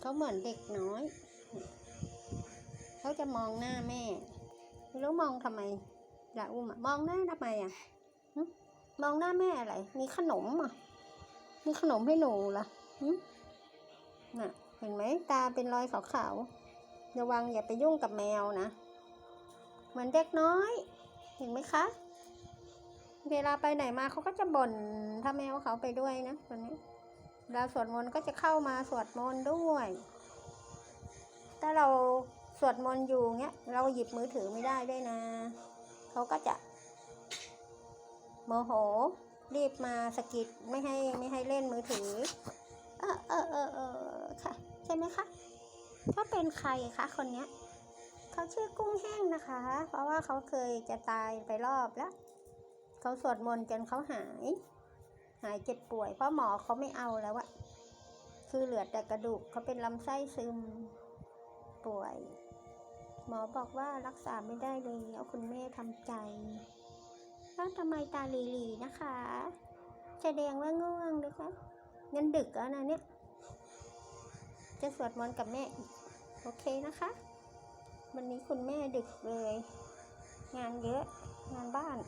เขาเหมือนเด็กน้อย เขาจะมองหน้าแม่ไม่รู้มองทำไมละอุ้มอะมองหน้าทำไมอะมองหน้าแม่อะไร มีขนมอะ มีขนมให้หนูเหรอหึน่ะ เห็นไหมตาเป็นรอยขาวๆ ระวังอย่าไปยุ่งกับแมวนะ เหมือนเด็กน้อย เห็นไหมคะ เวลาไปไหนมาเขาก็จะบ่นถ้าแมวเขาไปด้วยนะคนนี้ เวลาสวดมนต์ก็จะเข้ามาสวดมนต์ด้วย ถ้าเราสวดมนต์อยู่เงี้ย เราหยิบมือถือไม่ได้ด้วยนะ เขาก็จะโมโห รีบมาสกิดไม่ให้ไม่ให้เล่นมือถือ เออเออเออเออค่ะ ใช่ไหมคะเขาเป็นใครคะคนเนี้ยเขาชื่อกุ้งแห้งนะคะ เพราะว่าเขาเคยจะตายไปรอบแล้ว เขาสวดมนต์จนเขาหาย หายเจ็บป่วย เพราะหมอเขาไม่เอาแล้วอะคือเหลือแต่กระดูกเขาเป็นลำไส้ซึมป่วย หมอบอกว่ารักษาไม่ได้เลยเอาคุณแม่ทำใจแล้วทำไมตาหลีนะคะ แสดงว่าง่วงนะคะงั้นดึกแล้วนะเนี่ย จะสวดมนต์กับแม่อีกโอเคนะคะ วันนี้คุณแม่ดึกเลย งานเยอะงานบ้าน